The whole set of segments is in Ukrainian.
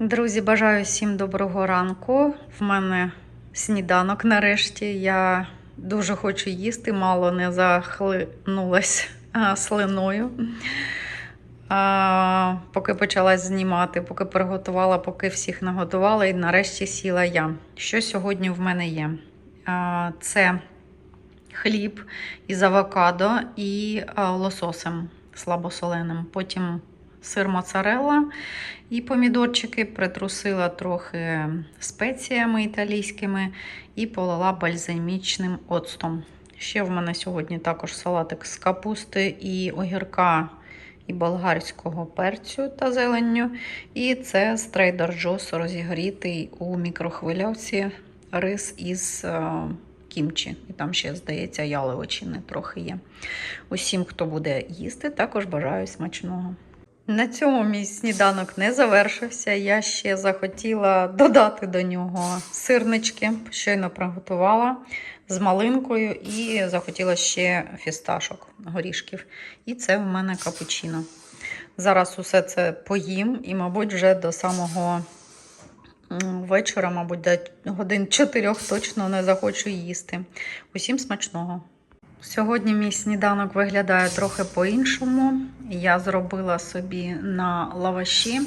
Друзі, бажаю всім доброго ранку. В мене сніданок нарешті. Я дуже хочу їсти, мало не захлинулась а, слиною. А, поки почала знімати, поки приготувала, поки всіх наготувала, і нарешті сіла я. Що сьогодні в мене є? А, це хліб із авокадо і лососем слабосоленим. Потім сир моцарелла і помідорчики притрусила трохи спеціями італійськими і полила бальзамічним оцтом. Ще в мене сьогодні також салатик з капусти і огірка і болгарського перцю та зеленню. І це з Trader Joe's розігрітий у мікрохвильовці рис із е, кімчі. І там ще, здається, яловичини трохи є. Усім, хто буде їсти, також бажаю смачного. На цьому мій сніданок не завершився. Я ще захотіла додати до нього сирнички, щойно приготувала з малинкою, і захотіла ще фісташок, горішків. І це в мене капучино. Зараз усе це поїм, і, мабуть, вже до самого вечора, мабуть, до годин 4 точно не захочу їсти. Усім смачного! Сьогодні мій сніданок виглядає трохи по-іншому. Я зробила собі на лаваші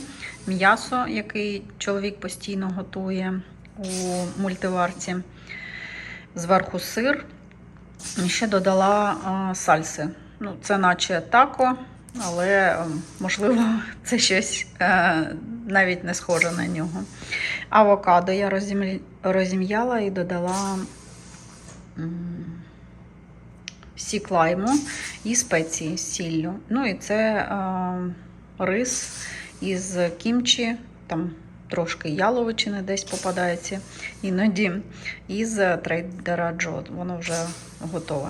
м'ясо, який чоловік постійно готує у мультиварці. Зверху сир. І ще додала сальси. Ну, це наче тако, але е, можливо це щось е, навіть не схоже на нього. Авокадо я розім'яла і додала. Сік лайму і спеції з сіллю. Ну і це е, рис із кімчі, там трошки яловичини десь попадається іноді. Із трейдера Джо. Воно вже готове.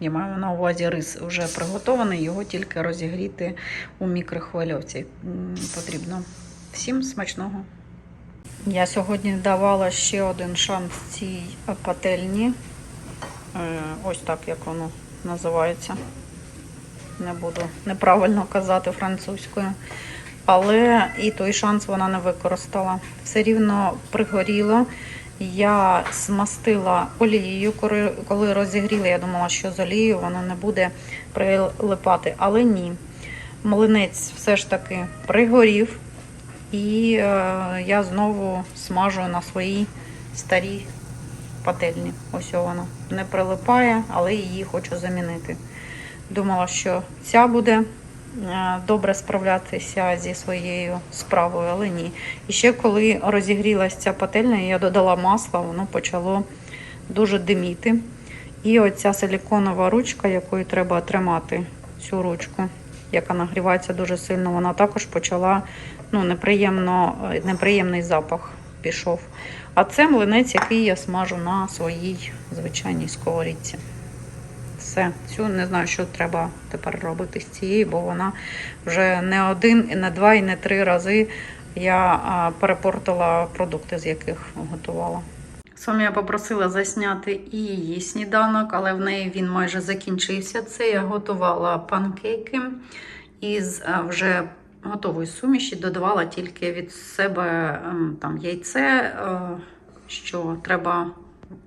Я маю на увазі рис вже приготований, його тільки розігріти у мікрохвильовці потрібно. Всім смачного! Я сьогодні давала ще один шанс цій пательні. Е, Ось так, як воно називається. Не буду неправильно казати французькою. Але і той шанс вона не використала. Все рівно пригоріло. Я смастила олією, коли- розігріла, я думала, що з олією воно не буде прилипати. Але ні. Млинець все ж таки пригорів. І е, я знову смажу на своїй старій пательні. Ось вона не прилипає, але її хочу замінити. Думала, що ця буде е, добре справлятися зі своєю справою, але ні. І ще коли розігрілася ця пательня, я додала масла, воно почало дуже диміти. І оця силіконова ручка, якою треба тримати цю ручку, яка нагрівається дуже сильно, вона також почала ну, неприємно, неприємний запах пішов. А це млинець, який я смажу на своїй звичайній сковорідці. Все, цю не знаю, що треба тепер робити з цією, бо вона вже не один, і не два, і не три рази я перепортила продукти, з яких готувала. Саме попросила засняти і її сніданок, але в неї він майже закінчився. Це я готувала панкейки із вже готової суміші, додавала тільки від себе ем, там яйце, е, що треба.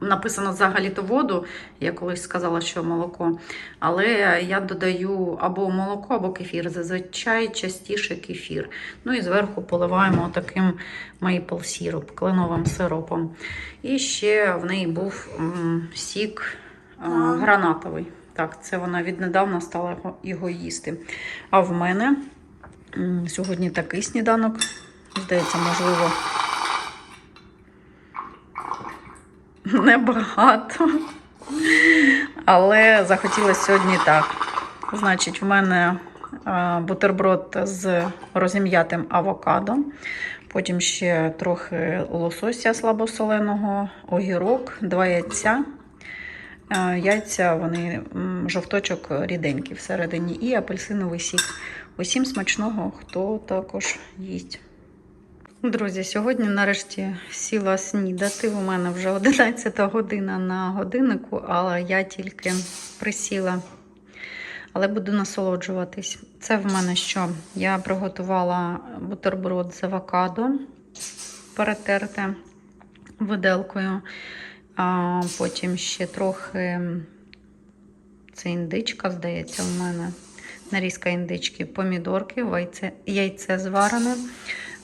Написано взагалі то воду, я колись сказала, що молоко. Але я додаю або молоко, або кефір. Зазвичай частіше кефір. Ну і зверху поливаємо таким maple сироп, кленовим сиропом. І ще в неї був сік е, гранатовий. Так, це вона віднедавна стала його- їсти. А в мене сьогодні такий сніданок. Здається, можливо, небагато. Але захотілося сьогодні так. Значить, в мене бутерброд з розім'ятим авокадо. Потім ще трохи лосося слабосоленого, огірок, два яйця. Яйця, вони жовточок ріденький всередині, і апельсиновий сік. Усім смачного, хто також їсть. Друзі, сьогодні нарешті сіла снідати. У мене вже 11 година на годиннику, але я тільки присіла але буду насолоджуватись. Це в мене що? Я приготувала бутерброд з авокадо, перетерте виделкою. А потім ще трохи це індичка, здається, в мене. Нарізка індички, помідорки, яйце, яйце зварене,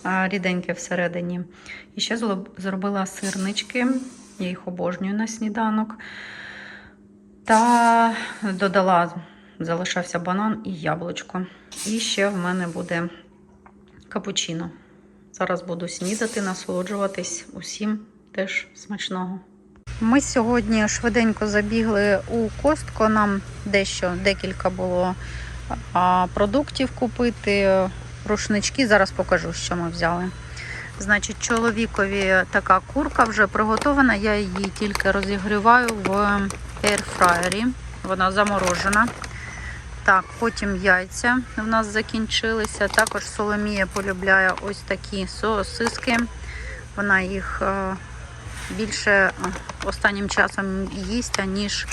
ріденьке всередині. І ще зробила сирнички, я їх обожнюю на сніданок. Та додала, залишався банан і яблучко. І ще в мене буде капучино. Зараз буду снідати, насолоджуватись усім теж смачного. Ми сьогодні швиденько забігли у костко. Нам дещо декілька було а, продуктів купити, рушнички. Зараз покажу, що ми взяли. Значить, чоловікові така курка вже приготована. Я її тільки розігріваю в ейрфраєрі. Вона заморожена. Так, потім яйця в нас закінчилися. Також Соломія полюбляє ось такі сосиски. Вона їх е, більше е, останнім часом їсть, аніж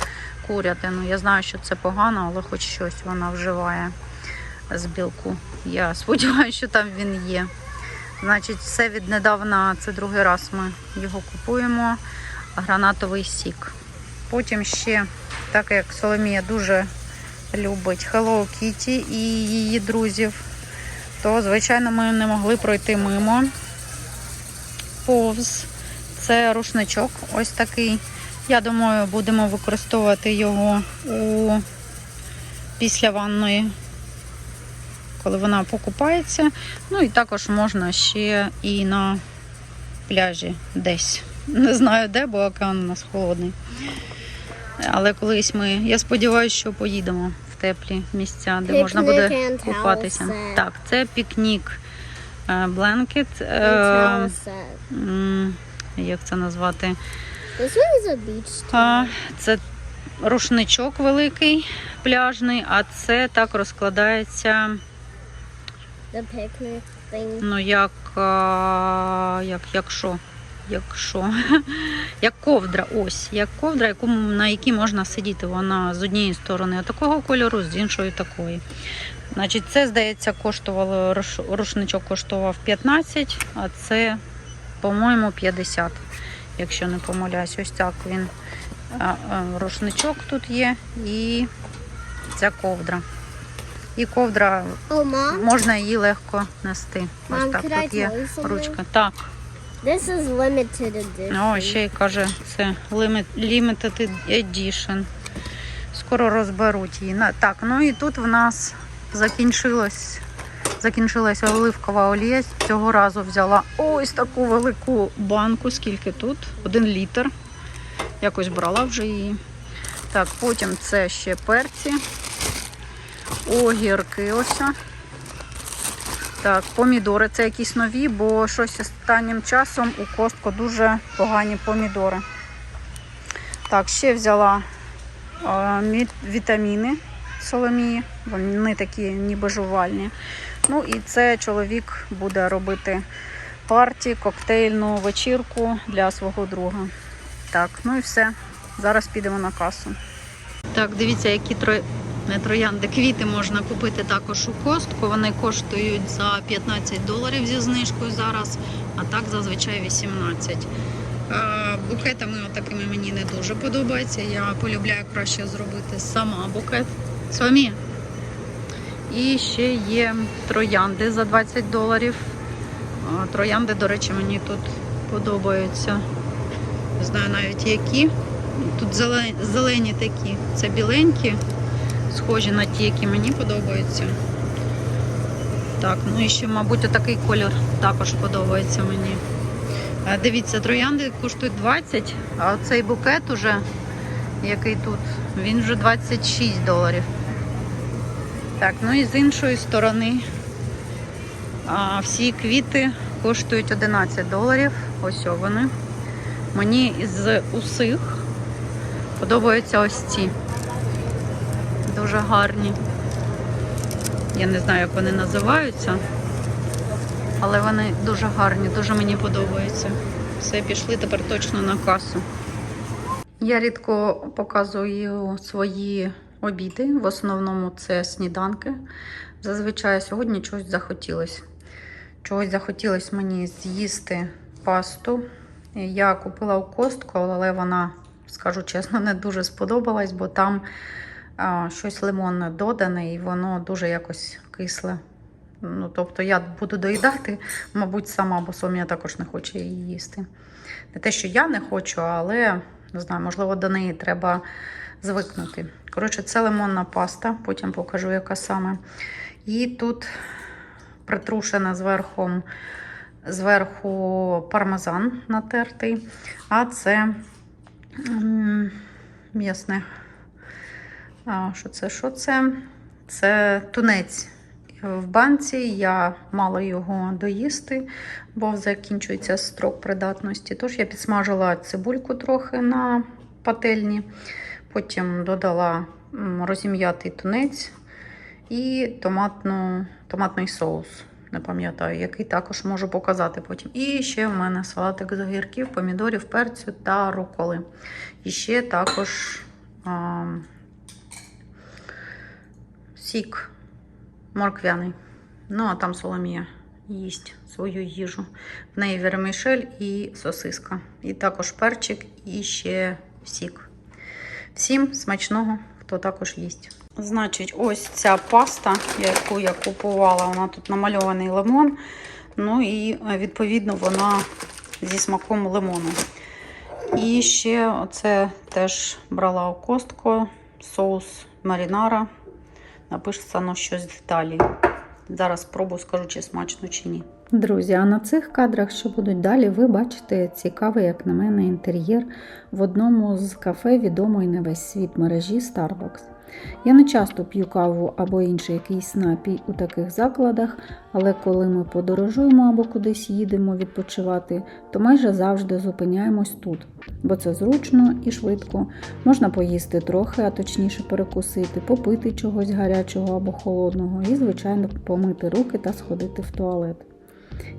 курятину. Я знаю, що це погано, але хоч щось вона вживає з білку. Я сподіваюся, що там він є. Значить, все віднедавна, це другий раз ми його купуємо. Гранатовий сік. Потім ще, так як Соломія дуже любить Hello Kitty і її друзів, то, звичайно, ми не могли пройти мимо. Повз. Це рушничок ось такий. Я думаю, будемо використовувати його у після ванної, коли вона покупається. Ну і також можна ще і на пляжі десь. Не знаю де, бо океан у нас холодний. Але колись ми, я сподіваюся, що поїдемо в теплі місця, де можна буде купатися. Так, це пікнік е, бленкет. е, Як це назвати? А. Це рушничок великий, пляжний, а це так розкладається, ну як, як, як що? Як що? як ковдра, ось, як ковдра, яку, на якій можна сидіти. Вона з однієї сторони такого кольору, з іншої такої. Значить, це, здається, коштувало, рушничок коштував 15, а це, по-моєму, 50, якщо не помиляюсь. Ось так він. Рушничок тут є і ця ковдра. І ковдра можна її легко нести. Ось так, тут є ручка. Так. This is limited edition. О, ще й каже, це limit- limited edition. Скоро розберуть її. Так, ну і тут в нас закінчилось. Закінчилася оливкова олія. Цього разу взяла ось таку велику банку. Скільки тут? Один літр. Якось брала вже її. Так, потім це ще перці. Огірки ось. Так, помідори це якісь нові, бо щось останнім часом у костку дуже погані помідори. Так, ще взяла вітаміни соломії. Вони такі ніби жувальні. Ну і це чоловік буде робити парті, коктейльну вечірку для свого друга. Так, ну і все. Зараз підемо на касу. Так, дивіться, які тро... не троянди, квіти можна купити також у костку. Вони коштують за 15 доларів зі знижкою зараз, а так зазвичай 18. Е, Букетами такими мені не дуже подобається. Я полюбляю краще зробити сама букет. Самі. І ще є троянди за 20 доларів. Троянди, до речі, мені тут подобаються. Не знаю навіть які. Тут зелені, такі. Це біленькі, схожі на ті, які мені подобаються. Так, ну і ще, мабуть, отакий колір також подобається мені. Дивіться, троянди коштують 20, а оцей букет уже, який тут, він вже 26 доларів. Так, ну і з іншої сторони а, всі квіти коштують 11 доларів. Ось вони. Мені із усіх подобаються ось ці. Дуже гарні. Я не знаю, як вони називаються, але вони дуже гарні, дуже мені подобаються. Все, пішли тепер точно на касу. Я рідко показую свої обіди. В основному це сніданки. Зазвичай сьогодні чогось захотілося. Чогось захотілося мені з'їсти пасту. Я купила у костку, але вона, скажу чесно, не дуже сподобалась, бо там а, щось лимонне додане і воно дуже якось кисле. Ну, тобто я буду доїдати, мабуть, сама, бо Сомія також не хоче її їсти. Не те, що я не хочу, але не знаю, можливо, до неї треба звикнути. Коротше, це лимонна паста, потім покажу, яка саме. І тут притрушена зверху, зверху пармезан натертий, а це м'ясне. Що це? Що це? Це тунець в банці. Я мала його доїсти, бо закінчується строк придатності. Тож я підсмажила цибульку трохи на пательні, потім додала розім'ятий тунець і томатну, томатний соус. Не пам'ятаю, який також можу показати потім. І ще в мене салатик з огірків, помідорів, перцю та руколи. І ще також а, сік морквяний. Ну, а там Соломія їсть свою їжу. В неї вермішель і сосиска. І також перчик, і ще сік. Всім смачного, хто також їсть. Значить, ось ця паста, яку я купувала, вона тут намальований лимон. Ну і е, відповідно вона зі смаком лимону. І ще оце теж брала у костку соус марінара. Написано щось з Італії. Зараз спробую, скажу, чи смачно чи ні. Друзі, а на цих кадрах, що будуть далі, ви бачите цікавий, як на мене, інтер'єр в одному з кафе відомої на весь світ мережі Starbucks. Я не часто п'ю каву або інший якийсь напій у таких закладах, але коли ми подорожуємо або кудись їдемо відпочивати, то майже завжди зупиняємось тут, бо це зручно і швидко. Можна поїсти трохи, а точніше перекусити, попити чогось гарячого або холодного і, звичайно, помити руки та сходити в туалет.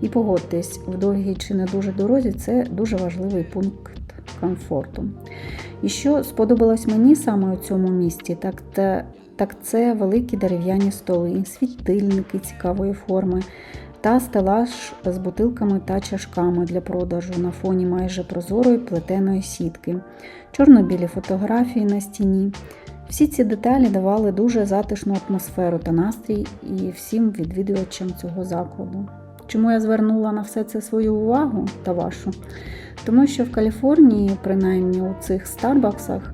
І погодьтесь, в довгій чи не дуже дорозі це дуже важливий пункт комфорту. І що сподобалось мені саме у цьому місті, так, те, так це великі дерев'яні столи, світильники цікавої форми та стелаж з бутилками та чашками для продажу на фоні майже прозорої плетеної сітки, чорно-білі фотографії на стіні. Всі ці деталі давали дуже затишну атмосферу та настрій і всім відвідувачам цього закладу. Чому я звернула на все це свою увагу та вашу? Тому що в Каліфорнії, принаймні у цих Старбаксах,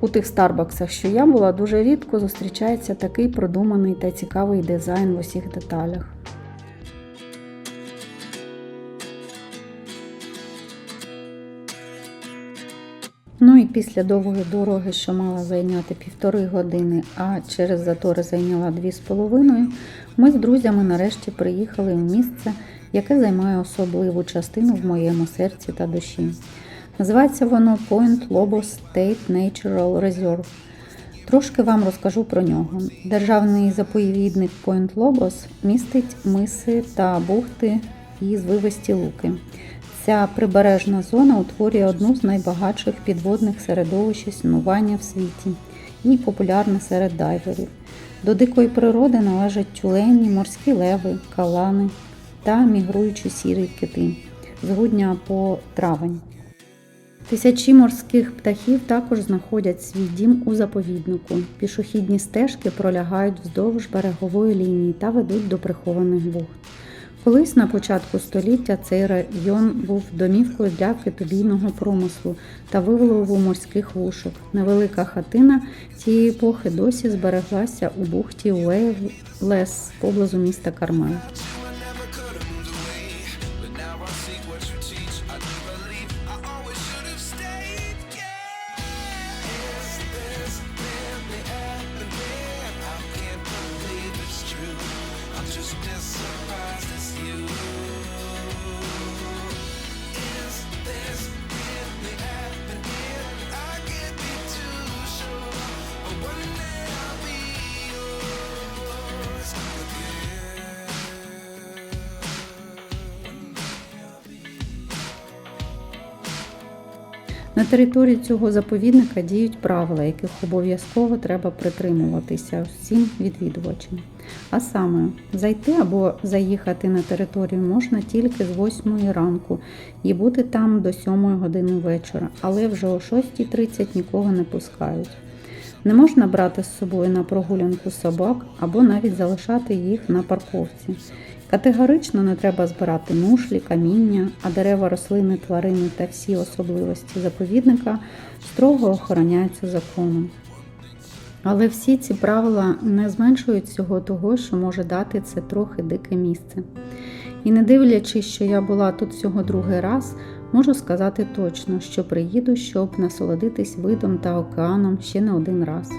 у тих Старбаксах, що я була, дуже рідко зустрічається такий продуманий та цікавий дизайн в усіх деталях. Ну і після довгої дороги, що мала зайняти півтори години, а через затори зайняла дві з половиною, ми з друзями нарешті приїхали в місце, яке займає особливу частину в моєму серці та душі. Називається воно Point Lobos State Natural Reserve. Трошки вам розкажу про нього. Державний заповідник Point Lobos містить миси та бухти і звивисті луки. Ця прибережна зона утворює одну з найбагатших підводних середовищ існування в світі і популярна серед дайверів. До дикої природи належать тюлені, морські леви, калани та мігруючі сірі кити з грудня по травень. Тисячі морських птахів також знаходять свій дім у заповіднику. Пішохідні стежки пролягають вздовж берегової лінії та ведуть до прихованих бухт. Колись на початку століття цей район був домівкою для китобійного промислу та вилову морських вушок. Невелика хатина цієї епохи досі збереглася у бухті Уейлес поблизу міста Кармел. На території цього заповідника діють правила, яких обов'язково треба притримуватися всім відвідувачам. А саме, зайти або заїхати на територію можна тільки з 8 ранку і бути там до 7 години вечора, але вже о 6.30 нікого не пускають. Не можна брати з собою на прогулянку собак або навіть залишати їх на парковці. Категорично не треба збирати мушлі, каміння, а дерева, рослини, тварини та всі особливості заповідника строго охороняються законом. Але всі ці правила не зменшують всього того, що може дати це трохи дике місце. І не дивлячись, що я була тут всього другий раз, можу сказати точно, що приїду, щоб насолодитись видом та океаном ще не один раз.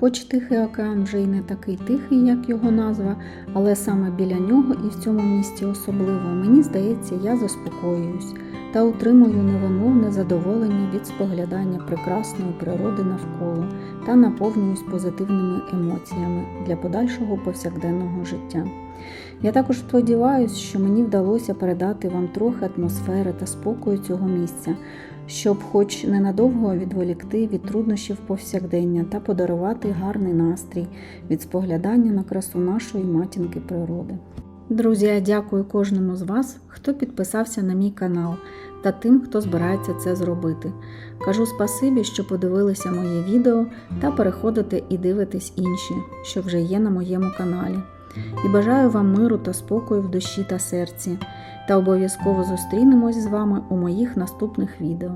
Хоч Тихий океан вже й не такий тихий, як його назва, але саме біля нього і в цьому місті особливо, мені здається, я заспокоююсь та отримую невимовне задоволення від споглядання прекрасної природи навколо та наповнююсь позитивними емоціями для подальшого повсякденного життя. Я також сподіваюся, що мені вдалося передати вам трохи атмосфери та спокою цього місця, щоб, хоч ненадовго відволікти від труднощів повсякдення та подарувати гарний настрій від споглядання на красу нашої матінки природи. Друзі, я дякую кожному з вас, хто підписався на мій канал, та тим, хто збирається це зробити. Кажу спасибі, що подивилися моє відео та переходите і дивитесь інші, що вже є на моєму каналі. І бажаю вам миру та спокою в душі та серці. Та обов'язково зустрінемось з вами у моїх наступних відео.